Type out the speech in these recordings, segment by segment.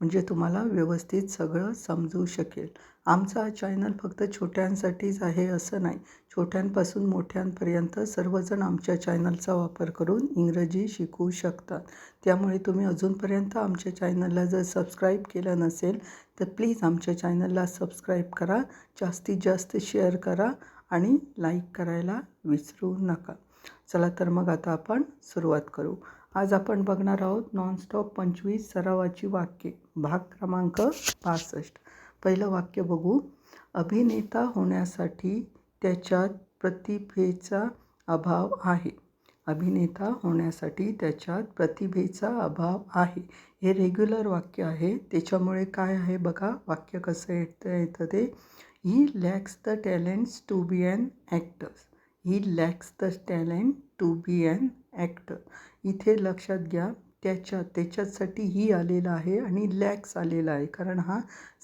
म्हणजे तुम्हाला व्यवस्थित सगळं समजू शकेल. आमचा हा चॅनल फक्त छोट्यांसाठीच आहे असं नाही. छोट्यांपासून मोठ्यांपर्यंत सर्वजण आमच्या चॅनलचा वापर करून इंग्रजी शिकू शकतात. त्यामुळे तुम्ही अजूनपर्यंत आमच्या चॅनलला जर सबस्क्राईब केलं नसेल तर प्लीज आमच्या चॅनलला सबस्क्राईब करा जास्तीत जास्त शेअर करा आणि लाईक करायला विसरू नका. चला तर मग आता आपण सुरुवात करू. आज आपण बघणार आहोत नॉनस्टॉप पंचवीस सरावाची वाक्ये भाग क्रमांक पासष्ट. पहिलं वाक्य बघू. अभिनेता होण्यासाठी त्याच्यात प्रतिभेचा अभाव आहे. अभिनेता होण्यासाठी त्याच्यात प्रतिभेचा अभाव आहे. हे रेग्युलर वाक्य आहे. त्याच्यामुळे काय आहे बघा वाक्य कसं येतं येतं ते. He lacks the talents to be an actors he lacks the talent to be an actor इथे लक्षात घ्या त्याच्यात त्याच्यासाठी ही आलेला आहे आणि लॅक्स आलेला आहे. कारण हा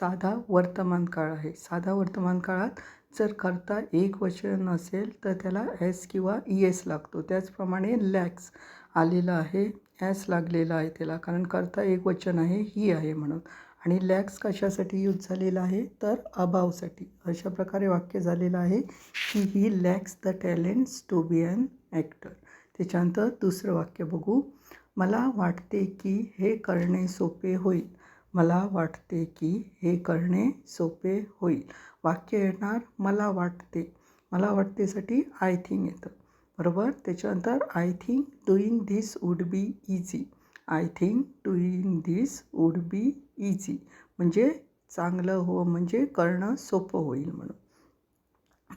साधा वर्तमान काळ आहे. साधा वर्तमान काळात जर करता एक वचन असेल तर त्याला एस किंवा ई एस लागतो. त्याचप्रमाणे लॅक्स आलेला आहे ॲस लागलेला आहे त्याला. कारण करता एक वचन आहे ही आहे म्हणून. आणि लॅक्स कशासाठी यूज झालेला आहे? तर अभावसाठी अशा प्रकारे वाक्य झालेलं आहे की he lacks the talents to be an actor. त्याच्यानंतर दुसरं वाक्य बघू. मला वाटते की हे करणे सोपे होईल. मला वाटते की हे करणे सोपे होईल. वाक्य येणार मला वाटते. मला वाटतेसाठी आय थिंक येतं. बरोबर? त्याच्यानंतर I think doing this would be easy I think doing this would be easy म्हणजे चांगलं हो म्हणजे करणं सोपं होईल म्हणून.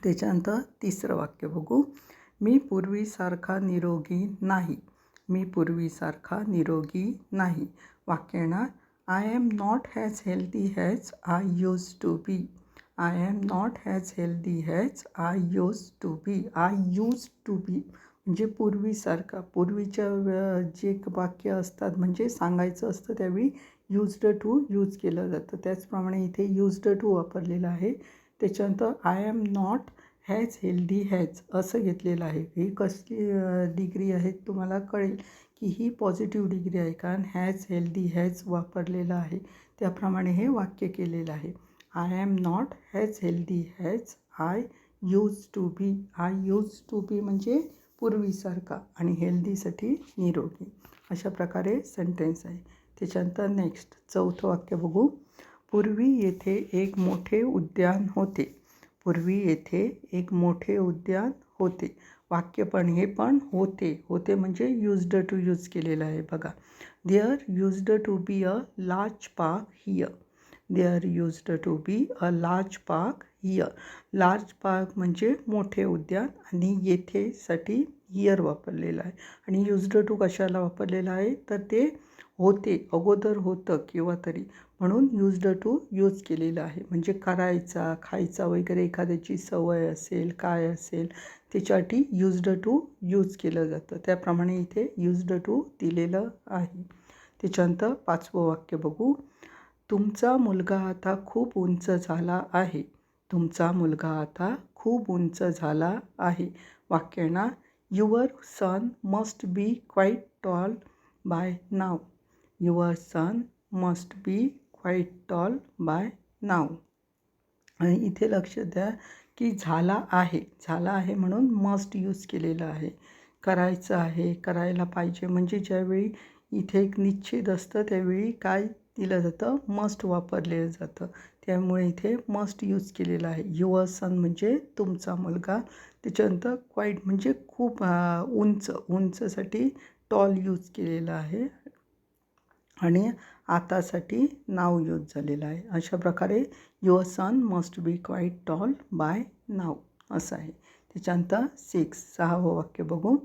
त्याच्यानंतर तिसरं वाक्य बघू. मी पूर्वीसारखा निरोगी नाही. मी पूर्वीसारखा निरोगी नाही. वाक्य येणार I am not has healthy has I use to be I am not has healthy has I use to be I use to be म्हणजे पूर्वीसारखा पूर्वीच्या जे वाक्य असतात म्हणजे सांगायचं असतं त्यावेळी युज्ड टू यूज केलं जातं. त्याचप्रमाणे इथे युज्ड टू वापरलेलं आहे. त्याच्यानंतर I am not has healthy hatch असं घेतलेलं आहे. ही कसली डिग्री आहे तुम्हाला कळेल की ही पॉझिटिव्ह डिग्री आहे. कारण हॅज हेल्दी हॅज वापरलेलं आहे. त्याप्रमाणे हे वाक्य केलेलं आहे. I am not has healthy has I use to be I use to be म्हणजे पूर्वीसारखा आणि हेल्दीसाठी निरोगी. अशा प्रकारे सेंटेन्स आहे. त्याच्यानंतर नेक्स्ट चौथं वाक्य बघू. पूर्वी येथे एक मोठे उद्यान होते. पूर्वी येथे एक मोठे उद्यान होते. वाक्य पण हे पण होते. होते म्हणजे युज्ड टू यूज केलेलं आहे बघा. There used to be a large park here there used to be a large park here large park म्हणजे मोठे उद्यान आणि येथेसाठी हियर वापरलेलं आहे. आणि युज्ड टू कशाला वापरलेलं आहे? तर ते होते. अगोदर होतं किंवा तरी. म्हणून युज्ड टू यूज केलेलं आहे. म्हणजे करायचा खायचा वगैरे एखाद्याची सवय असेल काय असेल त्याच्यासाठी युज्ड टू यूज केलं जातं. त्याप्रमाणे इथे युज्ड टू दिलेलं आहे. त्याच्यानंतर पाचवं वाक्य बघू. तुमचा मुलगा आता खूप उंच झाला आहे. तुमचा मुलगा आता खूप उंच झाला आहे. वाक्यांना your son must be quite tall by now your son must be quite tall by now. आणि इथे लक्ष द्या की झाला आहे. झाला आहे म्हणून मस्ट यूज केलेलं आहे. करायचं आहे. करायला पाहिजे. म्हणजे ज्यावेळी इथे एक निश्चित असतं त्यावेळी काय दिलं जातं? मस्ट वापरलेलं जातं. त्यामुळे इथे मस्ट यूज केलेलं आहे. युअर सन म्हणजे तुमचा मुलगा. त्याच्यानंतर क्वाईट म्हणजे खूप उंच. उंचसाठी टॉल यूज केलेलं आहे. आणि आतासाठी नाव यूज झालेलं आहे. अशा प्रकारे your son must be quite tall by now असं आहे. त्याच्यानंतर सिक्स सहावं वाक्य बघू.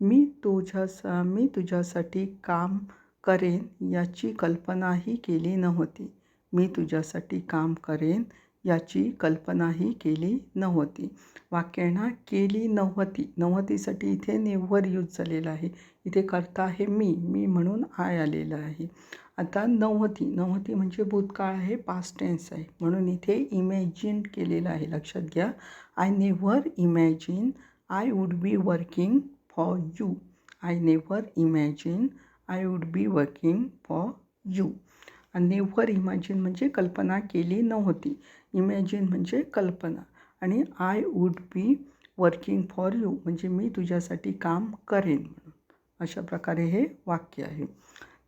मी तुझ्या मी तुझ्यासाठी काम करेन याची कल्पनाही केली नव्हती. मी तुझ्यासाठी काम करेन याची कल्पनाही केली नव्हती. वाक्यांना केली नव्हती. नव्हतीसाठी इथे नेव्हर यूज झालेला आहे. इथे करता आहे मी मी म्हणून आय आलेलं आहे. आता नव्हती. नव्हती म्हणजे भूतकाळ आहे पास्ट टेन्स आहे. म्हणून इथे इमॅजिन केलेलं आहे. लक्षात घ्या. I never imagine I would be working for you I never imagine I would be working for you आणि नेव्हर इमॅजिन म्हणजे कल्पना केली नव्हती. इमॅजिन म्हणजे कल्पना. आणि I would be working for you म्हणजे मी तुझ्यासाठी काम करेन म्हणून. अशा प्रकारे हे वाक्य आहे.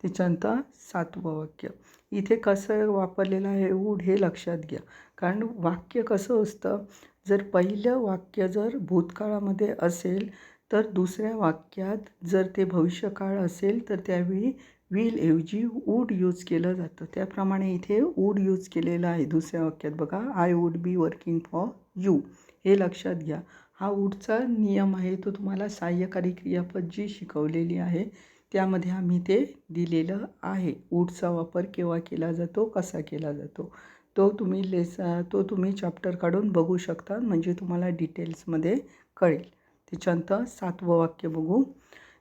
त्याच्यानंतर सातवं वाक्य. इथे कसं वापरलेलं आहे वूड हे लक्षात घ्या. कारण वाक्य कसं असतं? जर पहिलं वाक्य जर भूतकाळामध्ये असेल तर दुसऱ्या वाक्यात जर ते भविष्यकाळ असेल तर त्यावेळी विल ऐवजी वूड यूज केलं जातं. त्याप्रमाणे इथे वूड यूज केलेलं आहे. दुसऱ्या वाक्यात बघा I would be working for you हे लक्षात घ्या. हा वूडचा नियम आहे. तो तुम्हाला सहाय्यकारी क्रियापद जी शिकवलेली आहे त्यामध्ये आम्ही ते दिलेलं आहे. वूडचा वापर केव्हा केला जातो? कसा केला जातो? तो तुम्ही लेस तो तुम्ही चॅप्टर काढून बघू शकता. म्हणजे तुम्हाला डिटेल्समध्ये कळेल. त्याच्यानंतर सातवं वाक्य बघू.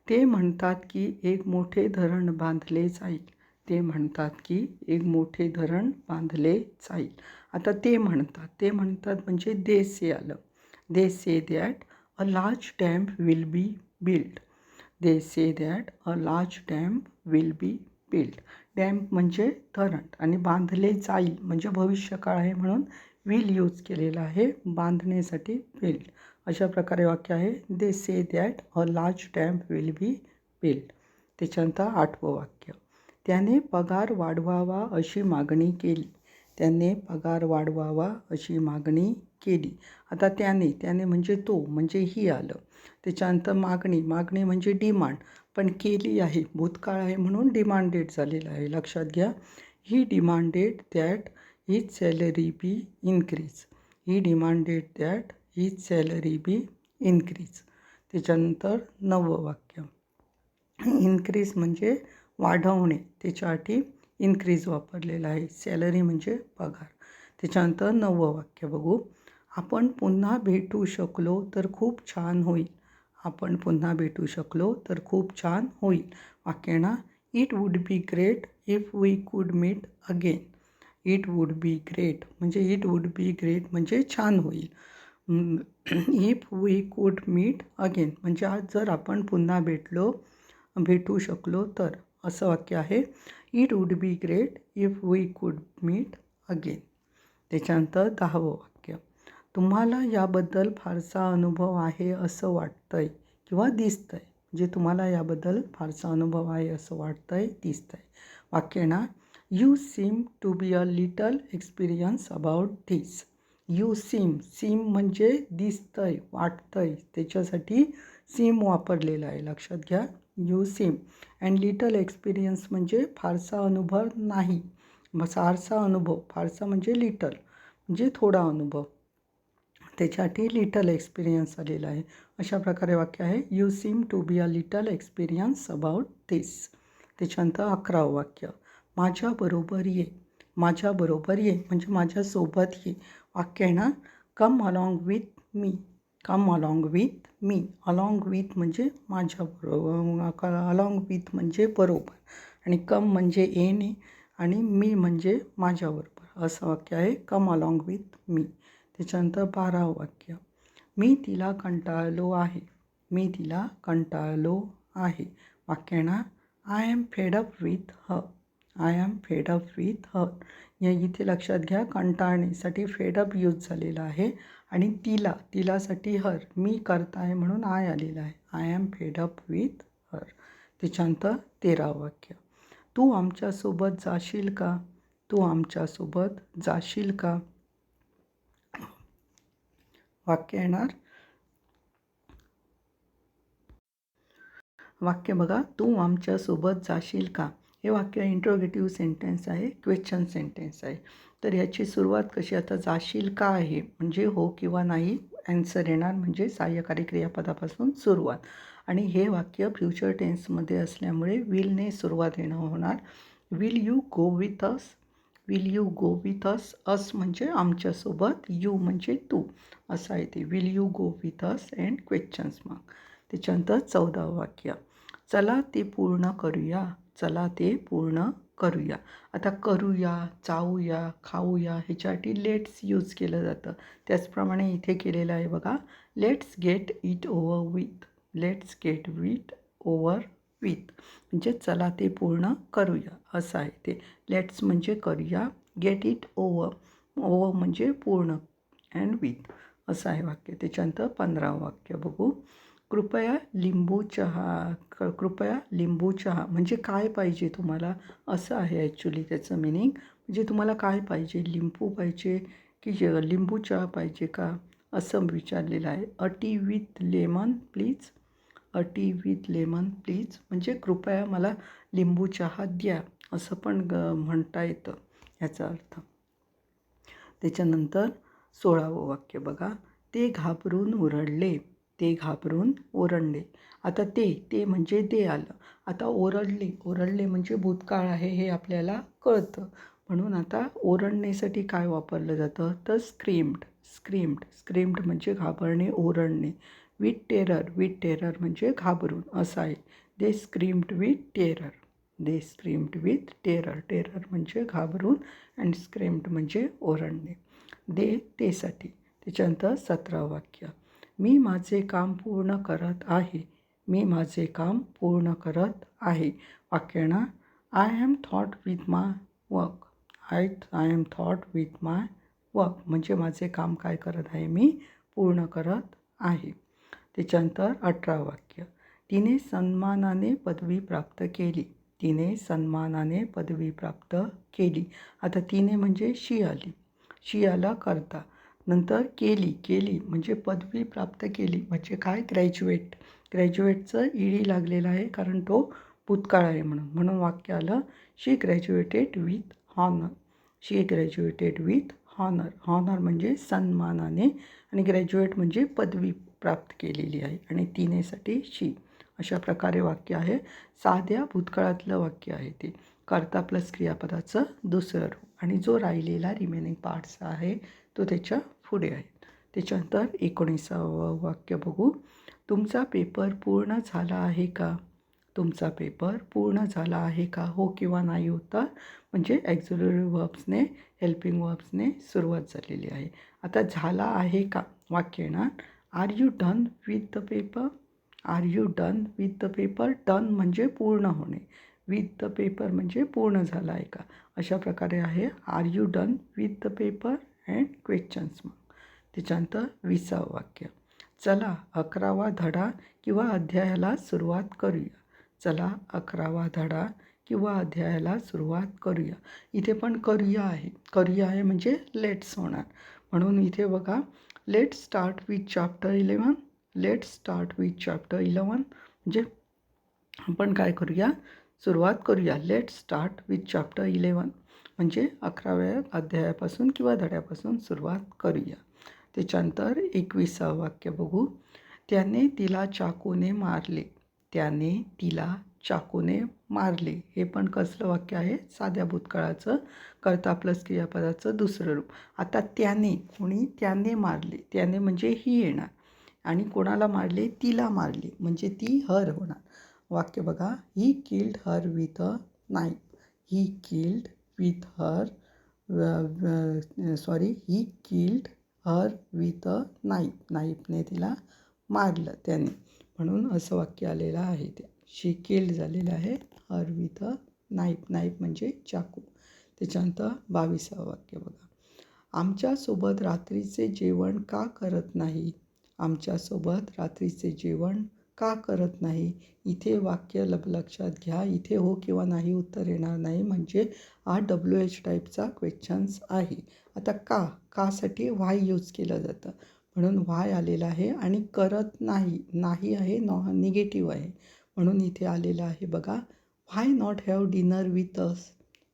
ते म्हणतात की एक मोठे धरण बांधले जाईल. ते म्हणतात की एक मोठे धरण बांधले जाईल. आता ते म्हणतात. ते म्हणतात म्हणजे दे से आलं. They say that a large dam will be build. They say that a large dam will be build. Dam म्हणजे धरण आणि बांधले जाईल म्हणजे भविष्यकाळ आहे म्हणून विल यूज केलेला आहे बांधण्यासाठी बिल्ड अशा प्रकारे वाक्य आहे they say that a large damp will be build त्याच्यानंतर आठवं वाक्य त्याने पगार वाढवावा अशी मागणी केली. त्याने पगार वाढवावा अशी मागणी केली. आता त्याने त्याने म्हणजे तो म्हणजे ही आलं. त्याच्यानंतर मागणी मागणी म्हणजे डिमांड पण केली आहे भूतकाळ आहे म्हणून डिमांडेड झालेलं आहे. लक्षात घ्या he demanded that his salary be increase he demanded that his salary be increase त्याच्यानंतर नवं वाक्य. इन्क्रीज म्हणजे वाढवणे. त्याच्यासाठी इन्क्रीज वापरलेलं आहे. सॅलरी म्हणजे पगार. त्याच्यानंतर नवं वाक्य बघू. आपण पुन्हा भेटू शकलो तर खूप छान होईल. आपण पुन्हा भेटू शकलो तर खूप छान होईल. वाक्य ना it would be great if we could meet again it would be great म्हणजे इट वूड बी ग्रेट म्हणजे छान होईल. If we could meet again म्हणजे आज जर आपण पुन्हा भेटलो भेटू शकलो तर. असं वाक्य आहे. It would be great if we could meet again त्याच्यानंतर दहावं वाक्य. तुम्हाला याबद्दल फारसा अनुभव आहे असं वाटतं आहे किंवा दिसतं आहे म्हणजे तुम्हाला याबद्दल फारसा अनुभव आहे असं वाटतं आहे दिसतं आहे वाक्य ना? You seem to be a little experience about this you seem seem म्हणजे दिसतं आहे वाटतं आहे त्याच्यासाठी सीम वापरलेलं आहे. लक्षात घ्या. You seem and little experience म्हणजे फारसा अनुभव नाही. फारसा अनुभव. फारसा म्हणजे लिटल म्हणजे थोडा अनुभव. त्याच्यासाठी लिटल एक्सपिरियन्स आलेला आहे. अशा प्रकारे वाक्य आहे. You seem to be a little experience about this त्याच्यानंतर अकरावं वाक्य. माझ्याबरोबर ये माझ्याबरोबर ये म्हणजे माझ्यासोबत ये. वाक्य आहे ना? Come along with me come along with me along with म्हणजे माझ्याबरोबर अलॉंग विथ म्हणजे बरोबर. आणि कम म्हणजे येणे आणि मी म्हणजे माझ्याबरोबर. असं वाक्य आहे. कम अलॉंग विथ मी त्याच्यानंतर बारावं वाक्य. मी तिला कंटाळलो आहे. मी तिला कंटाळलो आहे. वाक्य ना? I am fed up with her I am fed up with her या इथे लक्षात घ्या कंटाळणीसाठी फेडअप यूज झालेला आहे. आणि तिला तिलासाठी हर मी करताय म्हणून आय आलेला आहे. I am fed up with her त्याच्यानंतर तेरावं वाक्य. तू आमच्यासोबत जाशील का? तू आमच्यासोबत जाशील का? वाक्य येणार? वाक्य बघा. तू आमच्यासोबत जाशील का? हे वाक्य इंट्रोगेटिव्ह सेंटेन्स आहे क्वेश्चन सेंटेन्स आहे. तर ह्याची सुरुवात कशी आता जाशील का आहे? म्हणजे हो किंवा नाही ॲन्सर येणार म्हणजे सहाय्यकारी क्रियापदापासून सुरुवात. आणि हे वाक्य फ्युचर टेन्समध्ये असल्यामुळे विलने सुरुवात येणं होणार. Will you go with us will you go with us us म्हणजे आमच्यासोबत यू म्हणजे तू. असं आहे ते. Will you go with us and questions mark त्याच्यानंतर चौदावं वाक्य. चला ते पूर्ण करूया. चला ते पूर्ण करूया. आता करूया चावूया खाऊया ह्याच्यासाठी लेट्स यूज केलं जातं. त्याचप्रमाणे इथे केलेलं आहे बघा. Let's get it over with. Let's get with over with. म्हणजे चला ते पूर्ण करूया. असं आहे ते. लेट्स म्हणजे करूया गेट इट ओवर ओवर म्हणजे पूर्ण. And with. असं आहे वाक्य. त्याच्यानंतर पंधरावं वाक्य बघू. कृपया लिंबू चहा क कृपया लिंबू चहा. म्हणजे काय पाहिजे तुम्हाला? असं आहे ॲक्च्युली त्याचं मिनिंग म्हणजे तुम्हाला काय पाहिजे? लिंबू पाहिजे की लिंबू चहा पाहिजे का? असं विचारलेलं आहे. A tea with lemon please a tea with lemon please म्हणजे कृपया मला लिंबू चहा द्या. असं पण ग म्हणता येतं. ह्याचा अर्थ. त्याच्यानंतर सोळावं वाक्य बघा. ते घाबरून ओरडले ते घाबरून ओरडले. आता ते ते म्हणजे ते आलं. आता ओरडले. ओरडले म्हणजे भूतकाळ आहे हे आपल्याला कळतं. म्हणून आता ओरडण्यासाठी काय वापरलं जातं? तर स्क्रीम्ड स्क्रीम्ड स्क्रीम्ड म्हणजे घाबरणे ओरडणे. विथ टेरर विथ टेरर म्हणजे घाबरून. असं आहे. They screamed with terror they screamed with terror terror म्हणजे घाबरून अँड स्क्रीम्ड म्हणजे ओरडणे. दे तेसाठी. त्याच्यानंतर सतरा वाक्य. मी माझे काम पूर्ण करत आहे. मी माझे काम पूर्ण करत आहे. वाक्यानं I am thought with my work I I am thought with my work म्हणजे माझे काम काय करत आहे? मी पूर्ण करत आहे. त्याच्यानंतर अठरा वाक्य. तिने सन्मानाने पदवी प्राप्त केली. तिने सन्मानाने पदवी प्राप्त केली. आता तिने म्हणजे शी आली शी आला करता. नंतर केली केली म्हणजे पदवी प्राप्त केली. म्हणजे काय? ग्रॅज्युएट. ग्रॅज्युएटचं ईडी लागलेलं आहे कारण तो भूतकाळ आहे म्हणून. म्हणून वाक्य आलं she graduated with honour she graduated with honour honour म्हणजे सन्मानाने आणि ग्रॅज्युएट म्हणजे पदवी प्राप्त केलेली आहे आणि तिनेसाठी शी अशा प्रकारे वाक्य आहे. साध्या भूतकाळातलं वाक्य आहे ते. कर्ता प्लस क्रियापदाचं दुसरं रूप. आणि जो राहिलेला रिमेनिंग पार्ट्स आहे तो त्याच्या पुढे आहे. त्याच्यानंतर एकोणीसावं वाक्य बघू. तुमचा पेपर पूर्ण झाला आहे का? तुमचा पेपर पूर्ण झाला आहे का? हो किंवा नाही होता म्हणजे ॲक्झुलरी वर्ब्सने हेल्पिंग वर्ब्सने सुरुवात झालेली आहे. आता झाला आहे का? वाक्य येणार. Are you done with the paper are you done with the paper done म्हणजे पूर्ण होणे. विथ द पेपर म्हणजे पूर्ण झाला आहे का? अशा प्रकारे आहे. Are you done with the paper and questions मग. त्याच्यानंतर विसावं वाक्य. चला अकरावा धडा किंवा अध्यायाला सुरुवात करूया. चला अकरावा धडा किंवा अध्यायाला सुरुवात करूया. इथे पण करूया आहे. करूया आहे म्हणजे लेट्स होणार. म्हणून इथे बघा let start with chapter eleven let start with chapter eleven म्हणजे आपण काय करूया? सुरुवात करूया. Let start with chapter eleven म्हणजे अकराव्या अध्यायापासून किंवा धड्यापासून सुरुवात करूया. त्याच्यानंतर एकविसावं वाक्य बघू. त्याने तिला चाकूने मारले. त्याने तिला चाकूने मारले. हे पण कसलं वाक्य आहे? साध्या भूतकाळाचं कर्ता प्लस क्रियापदाचं दुसरं रूप. आता त्याने कोणी? त्याने मारले. त्याने म्हणजे ही येणार. आणि कोणाला मारले? तिला मारले. म्हणजे ती हर होणार. वाक्य बघा. He killed her with a knife he killed with her sorry he killed her with a knife नाईफने तिला मारलं त्याने. म्हणून असं वाक्य आलेलं आहे ते. शी किल्ड झालेलं आहे her with a knife knife म्हणजे चाकू. त्याच्यानंतर बावीसावं वाक्य बघा. आमच्यासोबत रात्रीचे जेवण का करत नाही? आमच्यासोबत रात्रीचे जेवण का करत नाही? इथे वाक्य लब लक्षात घ्या. इथे हो किंवा नाही उत्तर येणार नाही. म्हणजे हा डब्ल्यू एच टाईपचा क्वेश्चन्स आहे. आता का? कासाठी व्हाय यूज केलं जातं? म्हणून व्हाय आलेलं आहे आणि करत नाही. नाही आहे नॉ निगेटिव्ह आहे. म्हणून इथे आलेलं आहे बघा. Why not have dinner with us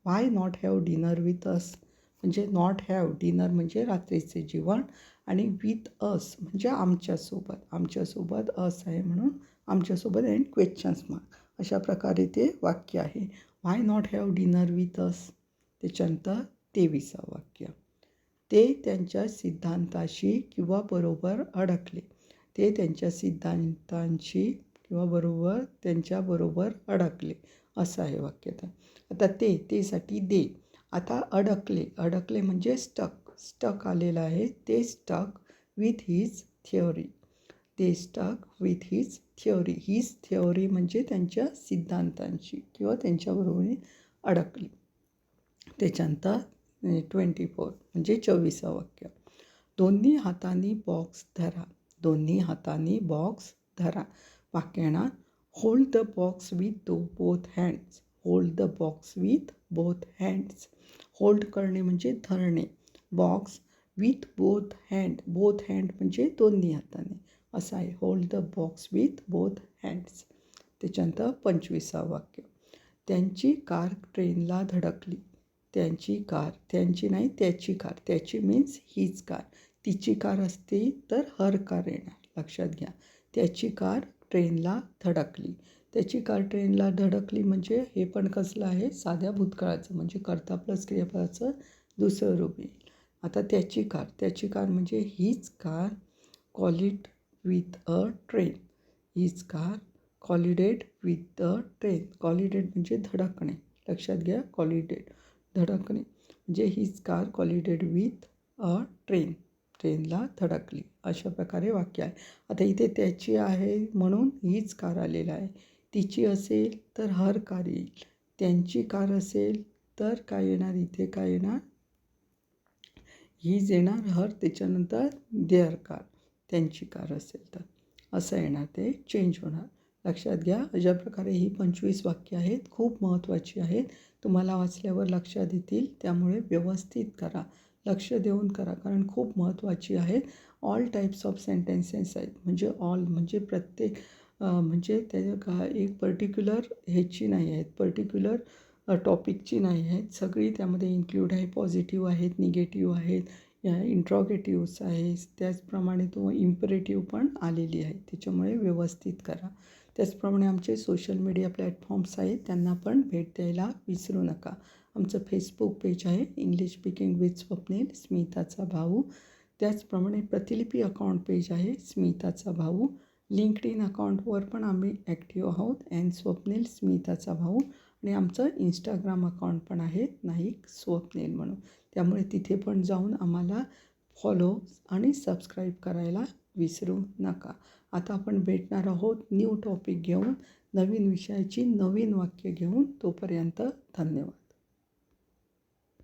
why not have dinner with us म्हणजे नॉट हॅव डिनर म्हणजे रात्रीचे जेवण. आणि विथ अस म्हणजे आमच्यासोबत आमच्यासोबत अस आहे म्हणून आमच्यासोबत अँड क्वेश्चन्स मार्क अशा प्रकारे ते वाक्य आहे. Why not have dinner with us त्याच्यानंतर तेविसावं वाक्य. ते त्यांच्या सिद्धांताशी किंवा बरोबर अडकले. ते त्यांच्या सिद्धांतांशी किंवा बरोबर त्यांच्याबरोबर अडकले. असं आहे वाक्य तर आता ते तेसाठी दे. आता अडकले. अडकले म्हणजे स्टक स्टक आलेलं आहे. They stuck with his theory they stuck with his theory his theory म्हणजे त्यांच्या सिद्धांतांशी किंवा त्यांच्याबरोबर अडकली. त्याच्यानंतर ट्वेंटी फोर म्हणजे, म्हणजे चोवीसा वाक्य. दोन्ही हातांनी बॉक्स धरा. दोन्ही हातांनी बॉक्स धरा. वाक्याना hold the box with though both hands hold the box with both hands hold करणे म्हणजे धरणे. Box with both hand both hand म्हणजे दोन्ही हाताने. असं आहे. Hold the box with both hands त्याच्यानंतर पंचवीसा वाक्य. त्यांची कार ट्रेनला धडकली. त्यांची कार त्यांची नाही त्याची कार. त्याची मीन्स हीच कार तिची कार असते तर हर कार येणार. लक्षात घ्या. त्याची कार ट्रेनला धडकली. त्याची कार ट्रेनला धडकली म्हणजे हे पण कसलं आहे? साध्या भूतकाळाचं. म्हणजे कर्ता प्लस क्रियापदाचं दुसरं रूप येईल. आता त्याची कार त्याची कार म्हणजे his car collide with a train. His car collided with a train. Collided म्हणजे धडकणे. लक्षात घ्या कॉलिडेड धडकणे. म्हणजे his car collided with a train. ट्रेनला धडकली. अशा प्रकारे वाक्य आहे. आता इथे त्याची आहे म्हणून हीच कार आलेलं आहे. तिची असेल तर हर कार येईल. त्यांची कार असेल तर काय येणार? इथे काय येणार? ही येणार हर त्याच्यानंतर देअर कार त्यांची कार असेल तर. असं येणार ते चेंज होणार. लक्षात घ्या अशा प्रकारे ही पंचवीस वाक्य आहेत खूप महत्त्वाची आहेत. तुम्हाला वाचल्यावर लक्षात येतील त्यामुळे व्यवस्थित करा. लक्ष देऊन करा कारण खूप महत्त्वाची आहेत. ऑल टाईप्स ऑफ सेंटेन्सेस आहेत. म्हणजे ऑल म्हणजे प्रत्येक म्हणजे त्या का एक पर्टिक्युलर ह्याची नाही आहेत. पर्टिक्युलर टॉपिकची नाही आहेत. सगळी त्यामध्ये इन्क्लूड आहे पॉझिटिव्ह आहेत निगेटिव्ह आहेत इंट्रॉगेटिव्स आहे. त्याचप्रमाणे तो इम्परेटिव्ह पण आलेली आहे. त्याच्यामुळे व्यवस्थित करा. त्याचप्रमाणे आमचे सोशल मीडिया प्लॅटफॉर्म्स आहेत त्यांना पण भेट द्यायला विसरू नका. आमचं फेसबुक पेज आहे इंग्लिश स्पीकिंग विथ स्वप्नील स्मिताचा भाऊ. त्याचप्रमाणे प्रतिलिपी अकाउंट पेज आहे स्मिताचा भाऊ. लिंकड इन अकाउंटवर पण आम्ही ॲक्टिव्ह आहोत अँड स्वप्नील स्मिताचा भाऊ. आणि आमचं इंस्टाग्राम अकाउंट पण आहे नाईक स्वप्नेल म्हणून. त्यामुळे तिथे पण जाऊन आम्हाला फॉलो आणि सबस्क्राईब करायला विसरू नका. आता आपण भेटणार आहोत न्यू टॉपिक घेऊन. नवीन विषयाची नवीन वाक्य घेऊन. तोपर्यंत धन्यवाद.